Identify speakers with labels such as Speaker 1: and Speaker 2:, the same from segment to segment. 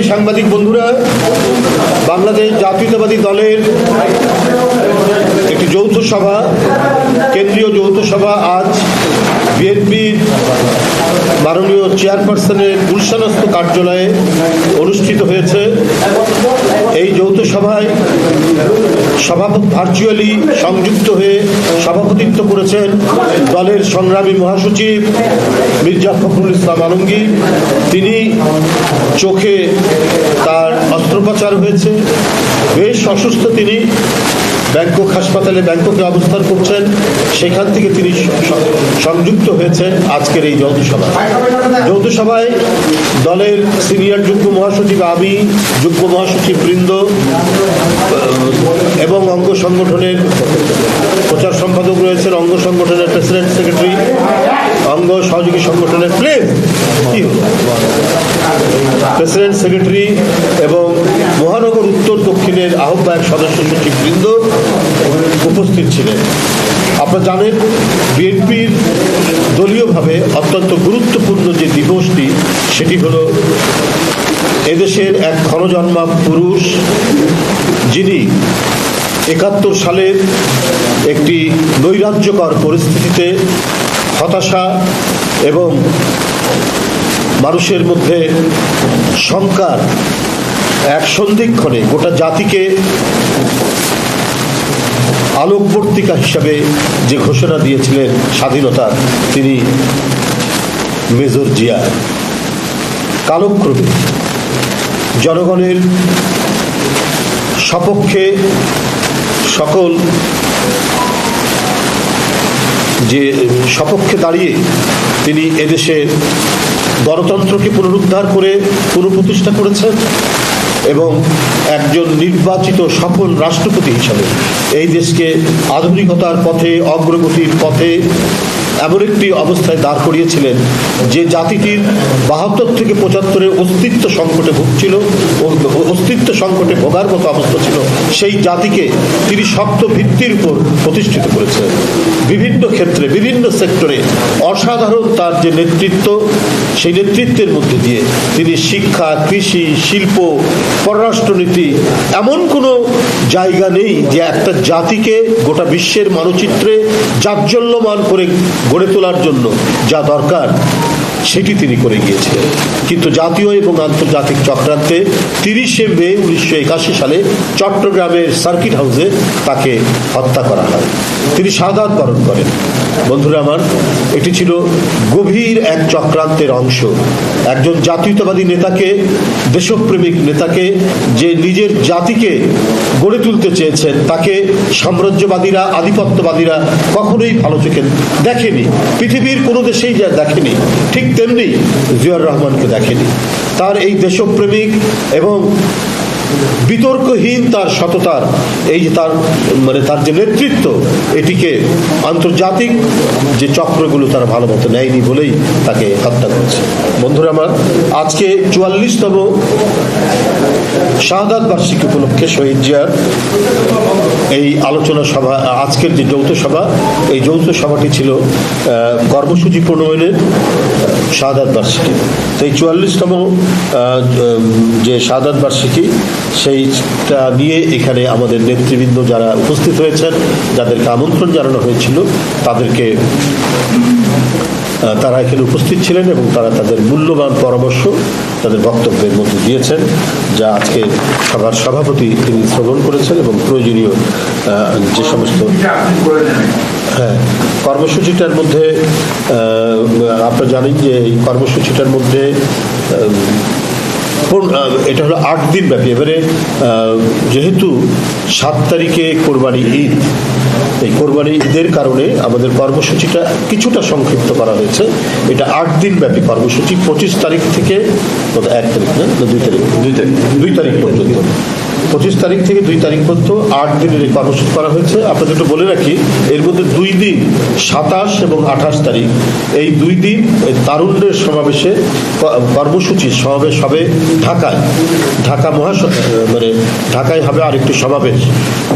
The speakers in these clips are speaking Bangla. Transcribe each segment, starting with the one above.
Speaker 1: সংগ্রামী সাংবাদিক বন্ধুরা বাংলাদেশ জাতীয়তাবাদী দলের একটি যৌথ সভা কেন্দ্রীয় যৌথ সভা আজ বিএনপির মাননীয় চেয়ারপারসনের গুলশানস্থ কার্যালয়ে অনুষ্ঠিত হয়েছে। এই যৌথ সভায় সভাপতি ভার্চুয়ালি সংযুক্ত হয়ে সভাপতিত্ব করেছেন দলের সংগ্রামী মহাসচিব মির্জা ফখরুল ইসলাম আলমগীর। তিনি চোখে তার অস্ত্রোপচার হয়েছে। বেশ অসুস্থ তিনি। ব্যাংকক হাসপাতালে ব্যাংককে অবস্থান করছেন। সেখান থেকে তিনি সংযুক্ত হয়েছেন আজকের এই যৌথ যৌথসভায় যৌথ সভায় দলের সিনিয়র যুগ্ম মহাসচিব আমি যুগ্ম মহাসচিব বৃন্দ এবং অঙ্গ সংগঠনের প্রচার সম্পাদক রয়েছেন। অঙ্গ সংগঠনের প্রেসিডেন্ট সেক্রেটারি অঙ্গ সহযোগী সংগঠনের প্লেন কি? প্রেসিডেন্ট সেক্রেটারি এবং মহানগর উত্তর দক্ষিণের আহ্বায়ক সদস্য সচিব বৃন্দ উপস্থিত ছিলেন আপনারা জানেন, বিএনপির দলীয়ভাবে অত্যন্ত গুরুত্বপূর্ণ যে দিবসটি, সেটি হলো এদেশের এক ক্ষণজন্মা পুরুষ, যিনি একাত্তর সালের একটি নৈরাজ্যকর পরিস্থিতিতে হতাশা এবং মানুষের মধ্যে শঙ্কার এক সন্ধিক্ষণে গোটা জাতিকে আলোকবর্তিকা হিসাবে যে ঘোষণা দিয়েছিলেন স্বাধীনতার, তিনি মেজর জিয়া। কালক্রমে জনগণের সপক্ষে সকল যে সপক্ষে দাঁড়িয়ে তিনি এদেশে গণতন্ত্রকে পুনরুদ্ধার করে পুনঃপ্রতিষ্ঠা করেছেন এবং একজন নির্বাচিত সফল রাষ্ট্রপতি হিসাবে এই দেশকে আধুনিকতার পথে, অগ্রগতির পথে এমন একটি অবস্থায় দাঁড় করিয়েছিলেন যে জাতিটির বাহাত্তর থেকে পঁচাত্তরে অস্তিত্ব সংকটে ভুগছিল, অস্তিত্ব সংকটে ভোগার মতো অবস্থা ছিল, সেই জাতিকে তিনি শক্ত ভিত্তির উপর প্রতিষ্ঠিত করেছেন। বিভিন্ন ক্ষেত্রে, বিভিন্ন সেক্টরে অসাধারণ তার যে নেতৃত্ব, সেই নেতৃত্বের মধ্যে দিয়ে তিনি শিক্ষা, কৃষি, শিল্প, পররাষ্ট্রনীতি এমন কোনো জায়গা নেই যে একটা জাতিকে গোটা বিশ্বের মানচিত্রে জাজ্জল্যমান করে গড়ে তোলার জন্য যা দরকার সেটি তিনি করে গিয়েছিলেন। কিন্তু জাতীয় এবং আন্তর্জাতিক চক্রান্তে তিরিশে মে উনিশশো একাশি সালে চট্টগ্রামের সার্কিট হাউসে তাকে হত্যা করা হয়। তিনি সাদাত বরণ করেন। বন্ধুরা আমার, এটি ছিল গভীর এক চক্রান্তের অংশ। একজন জাতীয়তাবাদী নেতাকে, দেশপ্রেমিক নেতাকে, যে নিজের জাতিকে গড়ে তুলতে চেয়েছেন, তাকে সাম্রাজ্যবাদীরা, আধিপত্যবাদীরা কখনোই ভালো চোখে দেখেনি। পৃথিবীর কোনো দেশেই যা দেখেনি, ঠিক তেমনি জিয়াউর রহমানকে দেখেনি। তার এই দেশপ্রেমিক এবং বিতর্কহীন তার সততার, এই যে তার মানে তার যে নেতৃত্ব, এটিকে আন্তর্জাতিক যে চক্রগুলো তার ভালো মতো নেয়নি বলেই তাকে হত্যা করেছে। বন্ধুরা আমার, আজকে চুয়াল্লিশতম শাহাদাত বার্ষিকী উপলক্ষে শহীদ জিয়ার এই আলোচনা সভা, আজকের যে যৌথ সভা, এই যৌথ সভাটি ছিল কর্মসূচি প্রণয়নের শাহাদাত বার্ষিকী। তো এই চুয়াল্লিশতম যে শাহাদাত বার্ষিকী সেইটা নিয়ে এখানে আমাদের নেতৃবৃন্দ যারা উপস্থিত হয়েছেন যাদেরকে আমন্ত্রণ জানানো হয়েছিল তাদেরকে তারা এখানে উপস্থিত ছিলেন এবং তারা তাদের মূল্যবান পরামর্শ তাদের বক্তব্যের মধ্যে দিয়েছেন যা আজকে সভার সভাপতি তিনি শ্রবণ করেছেন এবং প্রয়োজনীয় যে সমস্ত হ্যাঁ। কর্মসূচিটার মধ্যে আপনারা জানেন যে এই কর্মসূচিটার মধ্যে এটা হলো আট দিন ব্যাপী। এবারে যেহেতু সাত তারিখে কোরবানি ঈদ এই কোরবানি ঈদের কারণে আমাদের কর্মসূচিটা কিছুটা সংক্ষিপ্ত করা হয়েছে। এটা আট দিন ব্যাপী কর্মসূচি পঁচিশ তারিখ থেকে এক তারিখ না না দুই তারিখ? দুই তারিখ। দুই তারিখ পর্যন্ত। পঁচিশ তারিখ থেকে দুই তারিখ পর্যন্ত আট দিনের এই কর্মসূচি করা হয়েছে। আপনাদের একটু বলে রাখি, এর মধ্যে দুই দিন, সাতাশ এবং আঠাশ তারিখ। এই দুই দিন তারুণ্যের সমাবেশে, কর্মসূচি সমাবেশ হবে ঢাকায়। ঢাকা মহাস মানে ঢাকায় হবে আরেকটি সমাবেশ।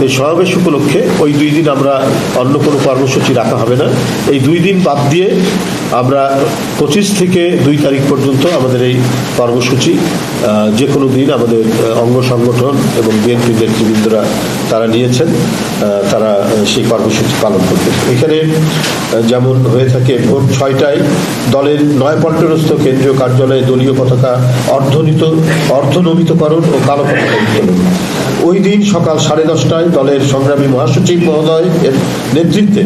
Speaker 1: এই সমাবেশ উপলক্ষে ওই দুই দিন আমরা অন্য কোনো কর্মসূচি রাখা হবে না। এই দুই দিন বাদ দিয়ে আমরা পঁচিশ থেকে দুই তারিখ পর্যন্ত আমাদের এই কর্মসূচি যে কোনো দিন আমাদের অঙ্গ সংগঠন এবং বিএনপি নেতৃবৃন্দরা তারা নিয়েছেন তারা সেই কর্মসূচি পালন করবে। এখানে যেমন হয়ে থাকে ভোর ছয়টায় দলের নয়াপল্টনস্থ কেন্দ্রীয় কার্যালয়ে দলীয় পতাকা অর্ধনীত, অর্ধনমিতকরণ ও কালো পতাকা উত্তোলন। ওই দিন সকাল সাড়ে দশটায় দলের সংগ্রামী মহাসচিব মহোদয় এর নেতৃত্বে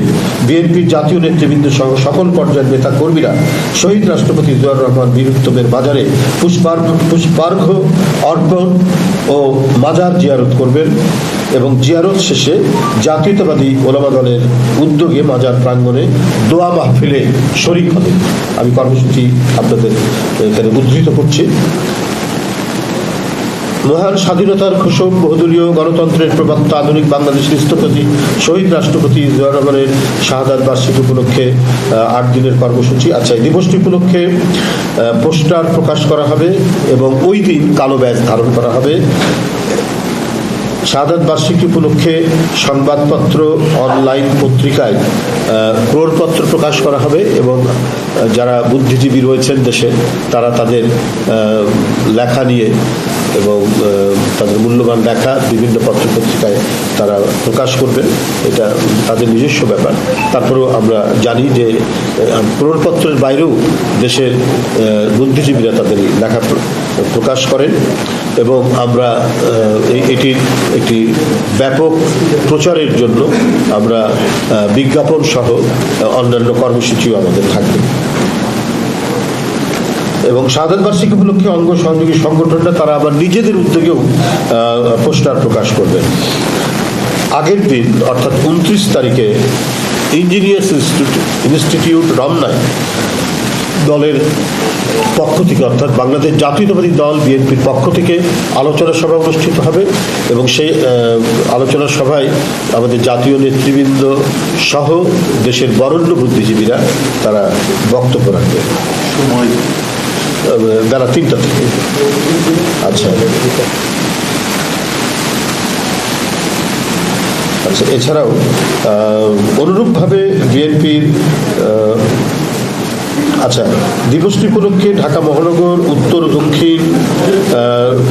Speaker 1: বিএনপির জাতীয় নেতৃবৃন্দ সহ সকল পর্যায়ের নেতা কর্মীরা শহীদ রাষ্ট্রপতি জিয়াউর রহমান বীর উত্তমের বাজারে পুষ্পার্ঘ পুষ্পার্ঘ অর্পণ ও মাজার জিয়ারত করবেন এবং জিয়ারত শেষে জাতীয়তাবাদী ওলামা দলের উদ্যোগে মাজার প্রাঙ্গণে দোয়া মাহফিলে শরিক হবেন। আমি কর্মসূচি আপনাদের এখানে উদ্ধৃত করছি। মহান স্বাধীনতার ঘোষক, বহুদলীয় গণতন্ত্রের প্রবক্তা, আধুনিক বাংলাদেশের স্থপতি, শহীদ রাষ্ট্রপতি জিয়া রহমানের শাহাদাত বার্ষিকী উপলক্ষে আট দিনের কর্মসূচি। আচ্ছা এই দিবসটি উপলক্ষে পোস্টার প্রকাশ করা হবে এবং ওই দিন কালো ব্যাজ ধারণ করা হবে। শাহাদাত বার্ষিকী উপলক্ষে সংবাদপত্র, অনলাইন পত্রিকায় ক্রোড়পত্র প্রকাশ করা হবে এবং যারা বুদ্ধিজীবী রয়েছেন দেশে, তারা তাদের লেখা নিয়ে এবং তাদের মূল্যবান লেখা বিভিন্ন পত্র পত্রিকায় তারা প্রকাশ করবেন এটা তাদের নিজস্ব ব্যাপার। তারপরেও আমরা জানি যে ক্রোড়পত্রের বাইরেও দেশের বুদ্ধিজীবীরা তাদের লেখা প্রকাশ করেন। এবং আমরা এটির একটি ব্যাপক প্রচারের জন্য আমরা বিজ্ঞাপন সহ অন্যান্য কর্মসূচিও আমাদের থাকবে। এবং সাধারণ বার্ষিকী উপলক্ষে অঙ্গ সহযোগী সংগঠনটা তারা আবার নিজেদের উদ্যোগেও পোস্টার প্রকাশ করবেন। আগের দিন, অর্থাৎ উনত্রিশ তারিখে, ইঞ্জিনিয়ার্স ইনস্টিটিউট রমনায় দলের পক্ষ থেকে অর্থাৎ বাংলাদেশ জাতীয়তাবাদী দল বিএনপির পক্ষ থেকে আলোচনা সভা অনুষ্ঠিত হবে এবং সেই আলোচনা সভায় আমাদের জাতীয় নেতৃবৃন্দ সহ দেশের বরেণ্য বুদ্ধিজীবীরা তারা বক্তব্য রাখবে।
Speaker 2: সময়।
Speaker 1: বেলা তিনটা থেকে। আচ্ছা। আচ্ছা এছাড়াও অনুরূপভাবে বিএনপির আচ্ছা দিবসটি উপলক্ষে ঢাকা মহানগর, উত্তর দক্ষিণ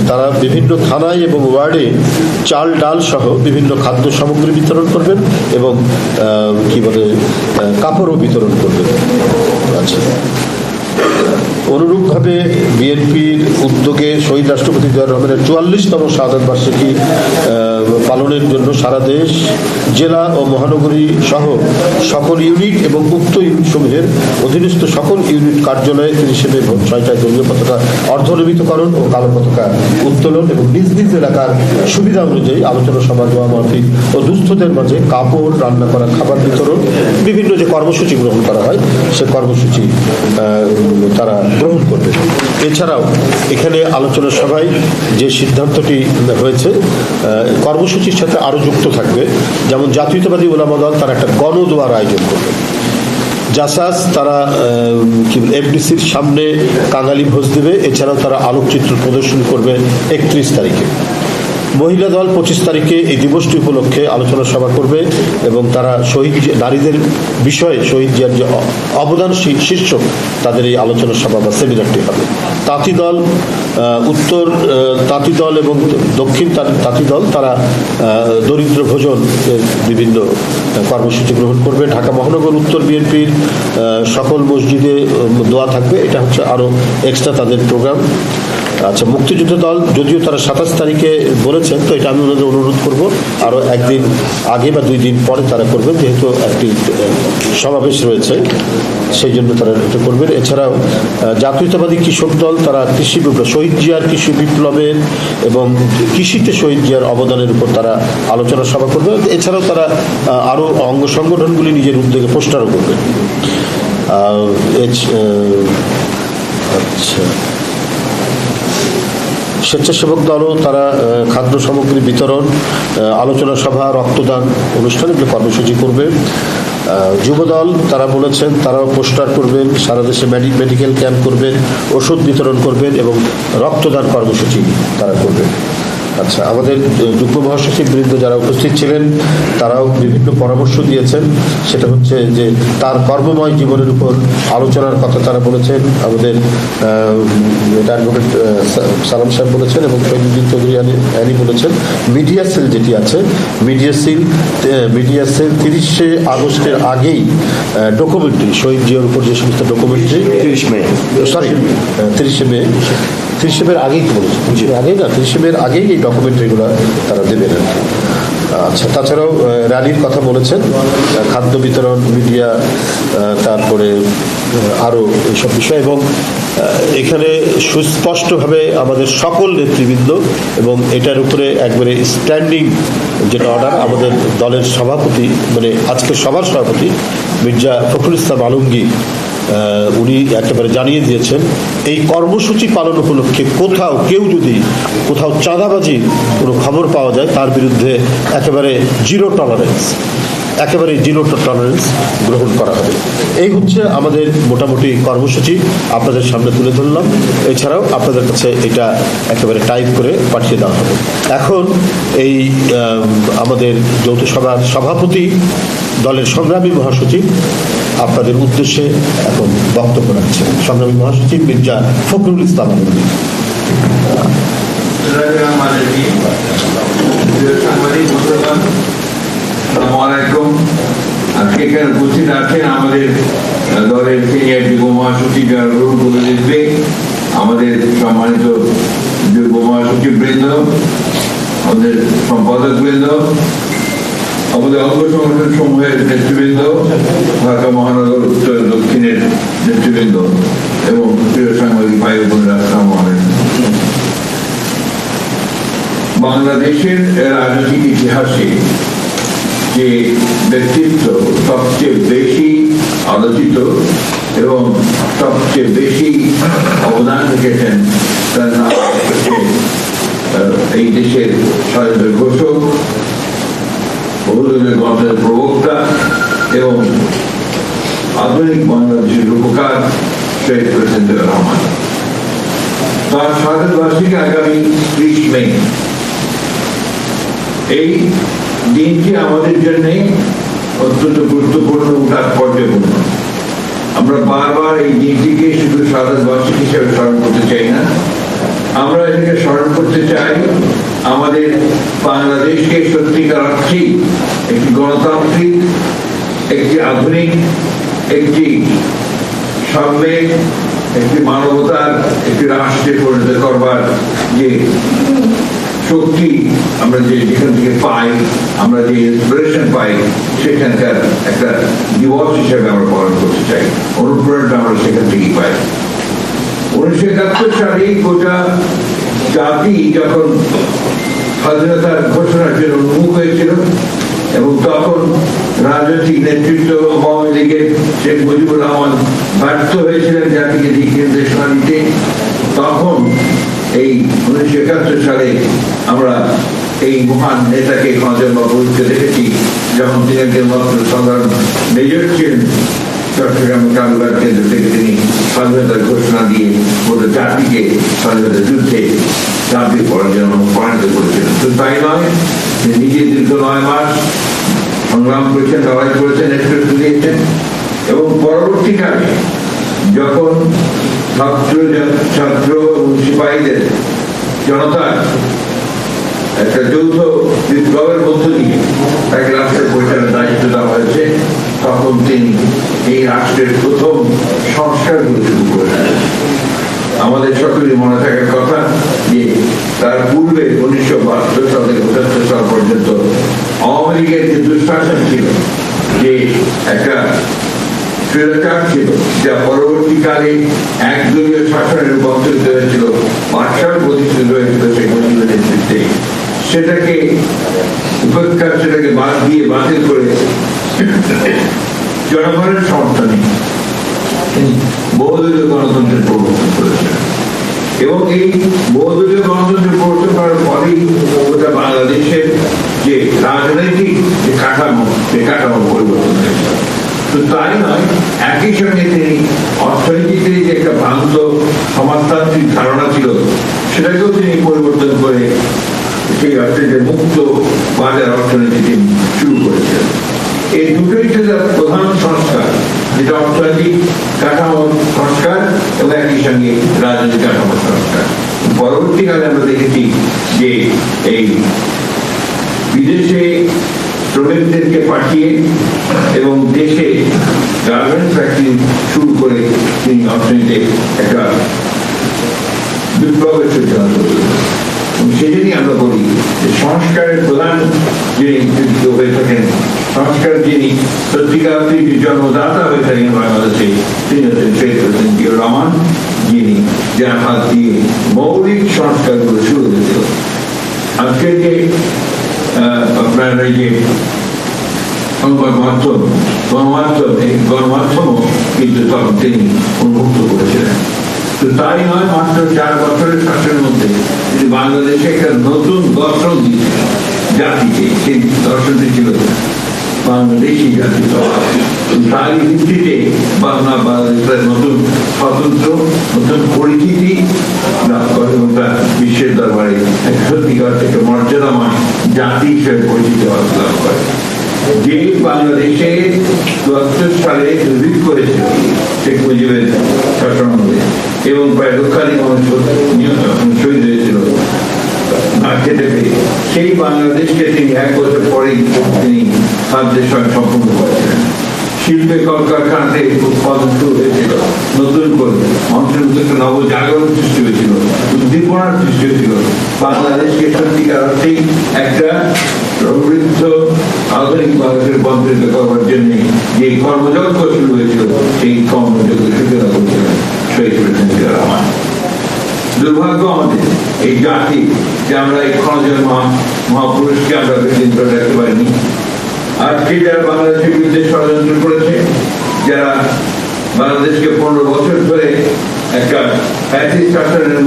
Speaker 1: তারা বিভিন্ন থানায় এবং ওয়ার্ডে চাল, ডাল সহ বিভিন্ন খাদ্য সামগ্রী বিতরণ করবেন এবং কি বলে কাপড়ও বিতরণ করবেন। আচ্ছা। অনুরূপভাবে বিএনপির উদ্যোগে শহীদ রাষ্ট্রপতি জিয়াউর রহমানের চুয়াল্লিশতম শাহাদ বার্ষিকী পালনের জন্য সারা দেশ, জেলা ও মহানগরী সহ সকল ইউনিট এবং উক্ত ইউনিট সমূহের অধীনস্থ সকল ইউনিট কার্যালয়ে মে ভোর ছয়টায় দলীয় পতাকা অর্ধনমিতকরণ ও কালো পতাকা উত্তোলন এবং নিজ নিজ এলাকার সুবিধা অনুযায়ী আলোচনা সভা দোয়া মাহফিল ও দুস্থদের মাঝে কাপড়, রান্না করা, খাবার বিতরণ, বিভিন্ন যে কর্মসূচি গ্রহণ করা হয়, সে কর্মসূচি তারা গ্রহণ করবে। এছাড়াও এখানে আলোচনা সভায় যে সিদ্ধান্তটি হয়েছে কর্মসূচির সাথে আরও যুক্ত থাকবে। যেমন জাতীয়তাবাদী ওলামা দল তারা একটা গণদোয়ার আয়োজন করবে। জাসাস তারা কি এফডিসির সামনে কাঙালি ভোজ দেবে। এছাড়াও তারা আলোকচিত্র প্রদর্শন করবে একত্রিশ তারিখে। মহিলা দল পঁচিশ তারিখে এই দিবসটি উপলক্ষে আলোচনা সভা করবে এবং তারা শহীদ নারীদের বিষয়ে শহীদ জিয়ার যে অবদান শীর্ষক, তাদের এই আলোচনা সভা বা সেমিনারটি হবে। তাঁতি দল উত্তর তাঁতি দল এবং দক্ষিণ তাঁতি দল, তারা দরিদ্র ভোজন বিভিন্ন কর্মসূচি গ্রহণ করবে। ঢাকা মহানগর, উত্তর বিএনপির সকল মসজিদে দোয়া থাকবে। এটা হচ্ছে আরও এক্সট্রা তাদের প্রোগ্রাম আচ্ছা মুক্তিযুদ্ধ দল, যদিও তারা সাতাশ তারিখে বলেছেন, তো এটা আমি ওনাদের অনুরোধ করব আরও একদিন আগে বা দুই দিন পরে তারা করবেন, যেহেতু একটি সমাবেশ রয়েছে, সেই জন্য তারা এটা করবেন। এছাড়াও জাতীয়তাবাদী কৃষক দল, তারা কৃষি বিপ্লব, শহীদ জিয়ার কৃষি বিপ্লবের এবং কৃষিতে শহীদ জিয়ার অবদানের উপর তারা আলোচনা সভা করবে। এছাড়াও তারা আরও অঙ্গ সংগঠনগুলি নিজের উদ্যোগে পোস্টারও করবে। আচ্ছা। স্বেচ্ছাসেবক দলও তারা খাদ্য সামগ্রী বিতরণ আলোচনা সভা, রক্তদান অনুষ্ঠানে এগুলো কর্মসূচি করবে যুব যুবদল তারা বলেছেন তারাও পোস্টার করবেন, সারা দেশে মেডি, মেডিকেল ক্যাম্প করবেন, ওষুধ বিতরণ করবেন এবং রক্তদান কর্মসূচি তারা করবেন। আচ্ছা আমাদের যুগ্ম মহাসচিব বৃন্দ যারা উপস্থিত ছিলেন তারাও বিভিন্ন পরামর্শ দিয়েছেন। সেটা হচ্ছে যে তার কর্মময় জীবনের উপর আলোচনার কথা তারা বলেছেন। আমাদের অ্যাডভোকেট সালাম সাহেব বলেছেন এবং শহীদুদ্দিন চৌধুরী আলী বলেছেন। মিডিয়া সেল যেটি আছে মিডিয়া সেল মিডিয়া সেল তিরিশে আগস্টের আগেই ডকুমেন্টারি শহীদ জিয়ার উপর যে সমস্ত ডকুমেন্টারি তিরিশ মে। সরি তিরিশে মে তিরিশে আগেই তো বলেছি আগেই না তিরিশে আগেই এই ডকুমেন্টারিগুলো তারা দেবেন আর কি। আচ্ছা তাছাড়াও র্যালির কথা বলেছেন খাদ্য বিতরণ মিডিয়া তারপরে আরও এইসব বিষয় এবং এখানে সুস্পষ্টভাবে আমাদের সকল নেতৃবৃন্দ এবং এটার উপরে একবারে স্ট্যান্ডিং যেটা অর্ডার আমাদের দলের সভাপতি মানে আজকের সভার সভাপতি মির্জা ফখরুল ইসলাম আলমগীর উনি একেবারে জানিয়ে দিয়েছেন, এই কর্মসূচি পালন উপলক্ষে কোথাও কেউ যদি কোথাও চাঁদাবাজির কোনো খবর পাওয়া যায়, তার বিরুদ্ধে একেবারে জিরো টলারেন্স একেবারে জিরো টলারেন্স গ্রহণ করা হবে। এই হচ্ছে আমাদের মোটামুটি কর্মসূচি, আপনাদের সামনে তুলে ধরলাম। এছাড়াও আপনাদের কাছে এটা একেবারে টাইপ করে পাঠিয়ে দেওয়া হবে। এখন এই আমাদের যৌথ সভার সভাপতি দলের সংগ্রামী মহাসচিব আপনাদের উদ্দেশ্যে এখন বক্তব্য রাখছেন। সংগ্রামী মহাসচিব মির্জা ফখরুল ইসলাম
Speaker 2: উপস্থিত আছেন? আমাদের দলের সিনিয়র মহাসচিব আমাদের সম্মানিত মহাসচিব বৃন্দ আমাদের সম্পাদক বৃন্দ আমাদের অঙ্গ সংগঠন সমূহের নেতৃবৃন্দ, ঢাকা মহানগর উত্তর দক্ষিণের নেতৃবৃন্দ এবং প্রিয় সাংবাদিক ভাই বোনেরা, আসসালামু বাংলাদেশের রাজনৈতিক ইতিহাসে যে ব্যক্তিত্ব সবচেয়ে বেশি আলোচিত এবং সবচেয়ে বেশি অবদান রেখেছেন, তার নাম এই দেশের স্বাধীনতার ঘোষক বহুদলীয় গণতন্ত্রের প্রবক্তা এবং আধুনিক বাংলাদেশের রূপকার শেখ প্রেসিডেন্ট রহমান তার স্বাধীন বার্ষিকী আগামী ত্রিশ মে এই দিনটি আমাদের জন্য অত্যন্ত গুরুত্বপূর্ণ তাৎপর্যপূর্ণ আমরা বারবার এই দিনটিকে শুধু স্বাধীন বার্ষিক হিসেবে স্মরণ করতে চাই না আমরা এটাকে স্মরণ করতে চাই আমাদের বাংলাদেশকে সত্যিকার একটি গণতান্ত্রিক, একটি আধুনিক, একটি সাম্যের একটি মানবতার, একটি রাষ্ট্রে পরিণত করবার যে শক্তি আমরা যে যেখান থেকে পাই, আমরা যে ইন্সপিরেশন পাই, সেখানকার একটা দিবস হিসেবে আমরা পালন করতে চাই। অনুপ্রেরণা আমরা সেখান থেকেই পাই। উনিশশো একাত্তর সালে গোটা জাতি যখন স্বাধীনতার ঘোষণার জন্য উন্মুখ হয়েছিল এবং তখন রাজনৈতিক নেতৃত্ব আওয়ামী লীগের শেখ মুজিবুর রহমান ব্যর্থ হয়েছিলেন জাতিকে দিক নির্দেশনা দিতে, তখন এই উনিশশো একাত্তর সালে আমরা এই মহান নেতাকে খঞ্জনবা বলতে দেখেছি, যখন তিনি একজন মাত্র সাধারণ মেজর ছিলেন। চট্টগ্রাম কালুঘাট কেন্দ্র থেকে তিনি স্বাধীনতার ঘোষণা দিয়ে গোটা জাতিকে স্বাধীনতা যুদ্ধে জাতির পরাজয় পরিণত করেছিলেন। শুধু তাই নয়, তিনি নিজে দীর্ঘ নয় মাস সংগ্রাম করেছেন, লড়াই করেছেন, নেতৃত্ব দিয়েছেন এবং পরবর্তীকালে যখন ছাত্র ছাত্র এবং সিপাহীদের জনতার একটা যৌথ বিপ্লবের মধ্য দিয়ে তাকে রাষ্ট্রের পরিচালনার দায়িত্ব দেওয়া হয়েছে তখন তিনি এই রাষ্ট্রের প্রথম সংস্কারগুলো শুরু করেছেন। আমাদের সকলের মনে থাকার কথা যে তার পূর্বে উনিশশো বাহাত্তর সাল থেকে পঁচাত্তর সাল পর্যন্ত আওয়ামী লীগের যে দুঃশাসন ছিল, যে একটা স্বৈরাচার ছিল, যা পরবর্তীকালে একদলীয় শাসনে রূপান্তরিত হয়েছিল, মার্শাল প্রতিষ্ঠিত হয়েছিল শেখ মুজিবের নেতৃত্বে। সেটাকে উপেক্ষা, সেটাকে বাদ দিয়ে বাতিল করে জনগণের সমর্থনে বহুদলীয় গণতন্ত্রের প্রবর্তন করেছিলেন এবং এই বহুদলীয় গণতন্ত্র প্রবর্তন করার পরেই গোটা বাংলাদেশের যে রাজনৈতিক যে কাঠামো সে কাঠামো পরিবর্তন হয়েছে। তো তাই নয় একই সঙ্গে তিনি অর্থনীতিতে যে একটা ভ্রান্ত সমাজতান্ত্রিক ধারণা ছিল সেটাকেও তিনি পরিবর্তন করে সেই অর্থনীতির মুক্ত বাজার অর্থনীতি তিনি শুরু করেছেন এই দুটোই ছিল প্রধান সংস্কার যেটা অর্থনৈতিক কাঠামো সংস্কার এবং একই সঙ্গে রাজনৈতিক কাঠামো সংস্কার। পরবর্তীকালে আমরা দেখেছি যে এই বিদেশে শ্রমিকদেরকে পাঠিয়ে এবং দেশে গার্মেন্টস ফ্যাক্টরি শুরু করে তিনি অর্থনীতিতে একটা বিপ্লবের সূচনা করলেন সেজন্যই আমরা বলি যে সংস্কারের প্রধান যিনি হয়ে থাকেন সংস্কার যিনি, সত্যিকার যে জন্মদাতা হয়ে থাকেন বাংলাদেশে, তিনি হচ্ছেন শেখ হোসেন জিয়া রহমান, যিনি যার হাত দিয়ে মৌলিক সংস্কারগুলো শুরু হয়েছিল আজকে যে আপনার এই যে সংবাদ মাধ্যম, গণমাধ্যম, এই গণমাধ্যমও কিন্তু তখন তিনি উন্মুক্ত করেছিলেন। তো তাই নয়, মাত্র চার বছরের শাসনের মধ্যে তিনি বাংলাদেশে একটা নতুন দর্শন দিয়েছিলেন জাতিকে, সেই দর্শনটি ছিল। বাংলাদেশি জাতি তার ভিত্তিতে বাংলা বাংলাদেশের নতুন স্বতন্ত্র নতুন পরিচিতি লাভ করে এবং তার বিশ্বের দরবারে সত্যিকার থেকে মর্যাদাময় জাতি হিসেবে পরিচিতি লাভ করে যে বাংলাদেশে চুয়াত্তর সালে দুর্ভিক্ষ করেছিল শেখ মুজিবের শাসনামলে এবং প্রায় লক্ষাধিক মানুষ শহীদ হয়েছিল না খেতে সেই বাংলাদেশকে তিনি এক বছর পরেই তিনি খাদ্যের সঙ্গে সম্পূর্ণ করেছিলেন শিল্পে কলকারখানাতে উৎপাদন শুরু হয়েছিল, নতুন করে মধ্যে একটা নবজাগরণ সৃষ্টি হয়েছিল, উদ্দীপনার সৃষ্টি হয়েছিল। বাংলাদেশকে সত্যিকার অর্থেই একটা সমৃদ্ধ আধুনিক বাংলাদেশের রূপান্তরিত করবার জন্য যে কর্মযজ্ঞ শুরু হয়েছিল, সেই কর্মযজ্ঞ সূচনা করেছিলেন শহীদ প্রেসিডেন্ট রহমান দুর্ভাগ্য আমাদের, এই জাতি যে আমরা এই খনজের মহা মহাপুরুষকে আমরা বেদিন করে রাখতে আজকে যারা বাংলাদেশের বিরুদ্ধে ষড়যন্ত্র করেছে, যারা বাংলাদেশকে পনেরো বছর ধরে একটা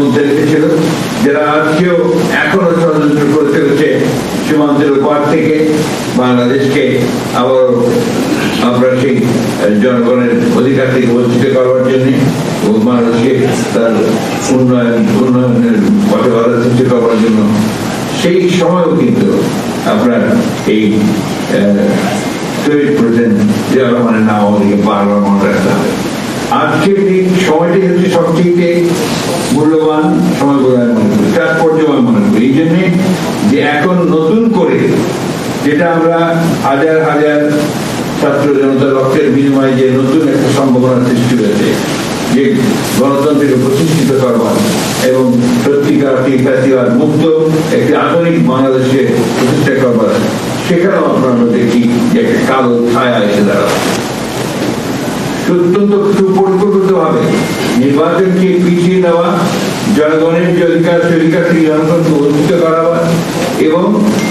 Speaker 2: মধ্যে রেখেছিল, যারা আজকেও এখনও ষড়যন্ত্র করে চলেছে সীমান্তের উপর থেকে। বাংলাদেশকে আবার আমরা সেই জনগণের অধিকার থেকে বঞ্চিত করবার জন্য ও মানুষকে তার উন্নয়ন, উন্নয়নের পথে বাধা সৃষ্টি করবার জন্য সেই সময়ও কিন্তু আপনার এই রহমানের নাম আমাদেরকে বারবার মনে রাখতে হবে সময়টি হচ্ছে সবচেয়ে মূল্যবান সময় আমি মনে করি তাৎপর্যবান মনে করি এই যে এখন নতুন করে যেটা আমরা হাজার হাজার ছাত্র জনতা রক্তের বিনিময়ে যে নতুন একটা সম্ভাবনা সৃষ্টি হয়েছে যে গণতন্ত্রকে প্রতিষ্ঠিত করবার এবং সত্যিকার মুক্ত একটি আধুনিক বাংলাদেশকে প্রতিষ্ঠা করবার সেখানেও আপনারা দেখি যে একটা কালো ছায়া এসে নির্বাচনকে পিছিয়ে দেওয়া, জনগণের যে অধিকার, সে অধিকার থেকে জনগণকে বঞ্চিত এবং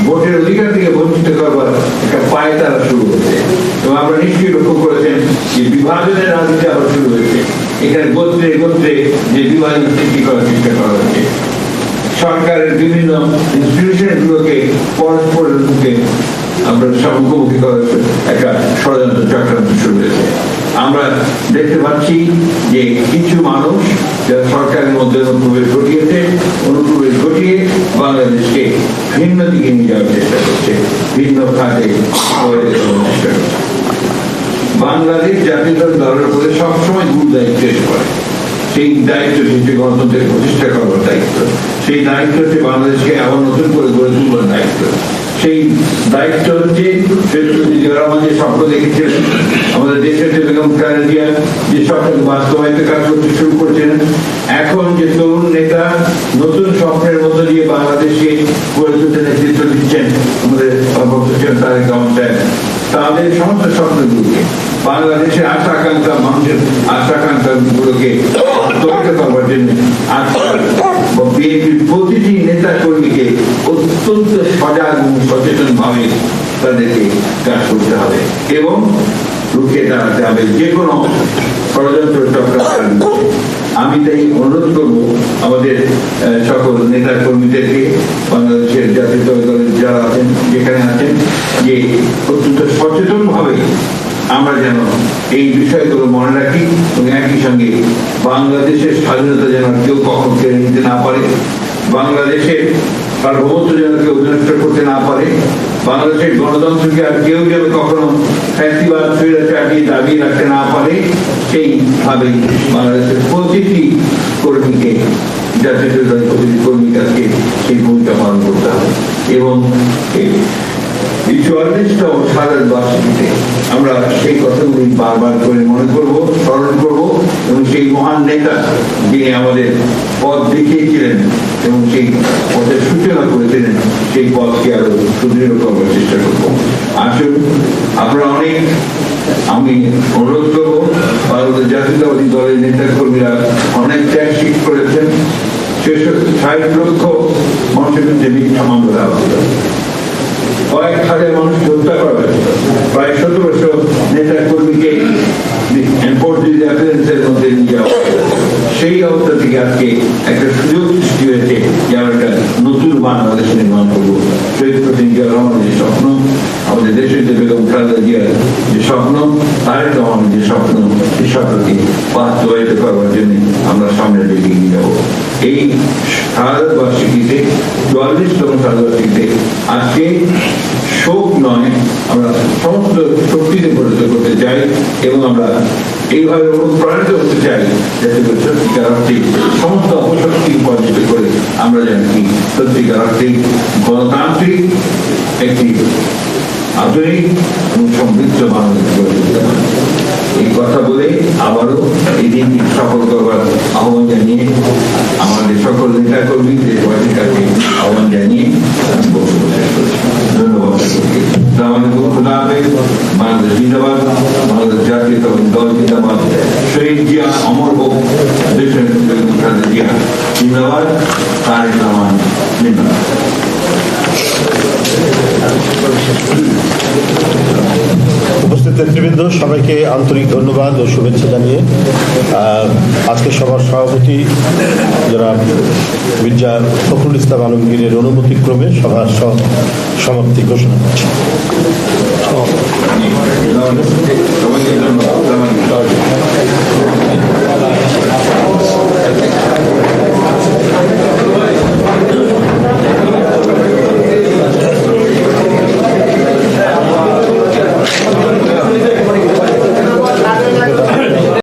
Speaker 2: ভোটের অধিকার থেকে বঞ্চিত করবার একটা পায়ে তারা শুরু হয়েছে এবং আমরা নিশ্চয়ই লক্ষ্য করেছেন যে বিভাজনের রাজনীতি আবার শুরু হয়েছে। এখানে গোত্রে গোত্রে যে বিভাজন সৃষ্টি করার চেষ্টা করা হচ্ছে সরকারের বিভিন্ন ইনস্টিটিউশন গুলোকে পরস্পরের মুখে আমরা মুখোমুখি করার একটা ষড়যন্ত্র চক্রান্ত শুরু হয়েছে। আমরা দেখতে পাচ্ছি যে কিছু মানুষ যারা সরকারের মধ্যে অনুপ্রবেশ ঘটিয়েছে, অনুপ্রবেশ ঘটিয়ে বাংলাদেশকে ভিন্ন দিকে নিয়ে যাওয়ার চেষ্টা করছে, ভিন্ন খাতে বাংলাদেশ জাতীয় দলের উপরে সবসময় গুরু দায়িত্ব পড়ে। সেই দায়িত্ব হচ্ছে গণতন্ত্রের প্রতিষ্ঠা করবার দায়িত্ব। সেই দায়িত্ব হচ্ছে বাংলাদেশকে আবার নতুন করে গড়ে তুলবার দায়িত্ব। সেই দায়িত্ব হচ্ছে যে স্বপ্ন দেখেছিলেন আমাদের দেশের যে বেগম খালেদা যে স্বপ্ন বাস্তবায়িত কাজ করতে শুরু করেছিলেন এখন যে তরুণ নেতা নতুন স্বপ্নের মধ্য দিয়ে বাংলাদেশকে গড়ে তুলতে নেতৃত্ব দিচ্ছেন আমাদের তারেক রহমান তাদের সমস্ত স্বপ্নগুলোকে, বাংলাদেশের আশা আকাঙ্ক্ষা মানুষের আশা আকাঙ্ক্ষা গুলোকে করবার জন্য প্রতিটি নেতা কর্মীকে অত্যন্ত সজাগ এবং সচেতন ভাবে তাদেরকে কাজ করতে হবে এবং রুখে দাঁড়াতে হবে যে কোনো ষড়যন্ত্র চক্রান্ত আমি তাই অনুরোধ করব আমাদের সকল নেতা কর্মীদেরকে, বাংলাদেশের জাতীয় দলের যারা আছেন, যেখানে আছেন, যে অত্যন্ত সচেতন ভাবে আমরা যেন এই বিষয়গুলো মনে রাখি এবং একই সঙ্গে বাংলাদেশের স্বাধীনতা যেন কেউ কখন কেড়ে নিতে না পারে, বাংলাদেশের সার্বভৌমত্ব যেন কেউ বিনষ্ট করতে না পারে বাংলাদেশের গণতন্ত্রকে আর কেউ যেন কখনো দাবিয়ে রাখতে না পারে সেইভাবে বাংলাদেশের প্রতিটি কর্মীকে জাতীয় কর্মীর কাছে সেই ভূমিকা পালন করতে হবে। এবং এই চুয়াল্লিশতম সাধারণ বার্ষিকীতে আমরা সেই কথাগুলি বারবার করে মনে করব, স্মরণ করব। এবং সেই মহান নেতা যিনি আমাদের পথ দেখিয়েছিলেন এবং সেই পথের সূচনা করেছিলেন, সেই পথকে আরও সুদৃঢ় করবার চেষ্টা করব। আসুন, আপনারা অনেক আমি অনুরোধ করব, ভারতের জাতীয়তাবাদী দলের নেতা কর্মীরা অনেক ত্যাগ শিখ করেছেন। কয়েক হাজার মানুষকে হত্যা করা প্রায় সতেরোশো নেতা কর্মীকে অ্যাপিয়ারেন্সের মধ্যে নিয়ে যাওয়া। সেই অবস্থা থেকে আজকে একটা সুযোগ সৃষ্টি হয়েছে যে আমরা একটা বাংলাদেশ নির্মাণ করব। শহীদ প্রেসিডেন্ট রহমানের যে স্বপ্ন, আমাদের দেশের যে বেগম খালেদা জিয়ার যে স্বপ্ন তারেক রহমানের যে স্বপ্ন, সেই স্বপ্নকে বাস্তবায়িত করবার জন্য আমরা সামনে এগিয়ে নিয়ে যাব। এই শারদ বার্ষিকীতে চুয়াল্লিশতম শারদ বার্ষিকীতে আজকে শোক নয়, আমরা সমস্ত শক্তিতে পরিণত করতে চাই এবং আমরা এইভাবে অনুপ্রাণিত হতে চাই যাতে করে সত্যিকার অর্থে সমস্ত অপশক্তি পরাজিত করে আমরা যেন কি সত্যিকার অর্থে গণতান্ত্রিক একটি আধুনিক এবং সমৃদ্ধ পারি। এই কথা বলে আবারও এই দিনটি সফল করবার আহ্বান জানিয়ে আমাদের সকল নেতা কর্মী দেশবাসীর কাছে আহ্বান জানিয়ে আমি বক্তব্য শেষ করছি। সকলকে। আসসালামু আলাইকুম, খুদা হাফেজ, বাংলাদেশ জিন্দাবাদ বাংলাদেশ জাতীয়তাবাদী দল জিন্দাবাদ শহীদ জিয়া অমর হোক দেশের বেগম খালেদা জিয়া
Speaker 1: উপস্থিত নেতৃবৃন্দ, সবাইকে আন্তরিক ধন্যবাদ ও শুভেচ্ছা জানিয়ে আজকে সবার সভাপতি যারা মির্জা ফখরুল ইসলাম আলমগীরের অনুমতিক্রমে সভার সমাপ্তি ঘোষণা করছি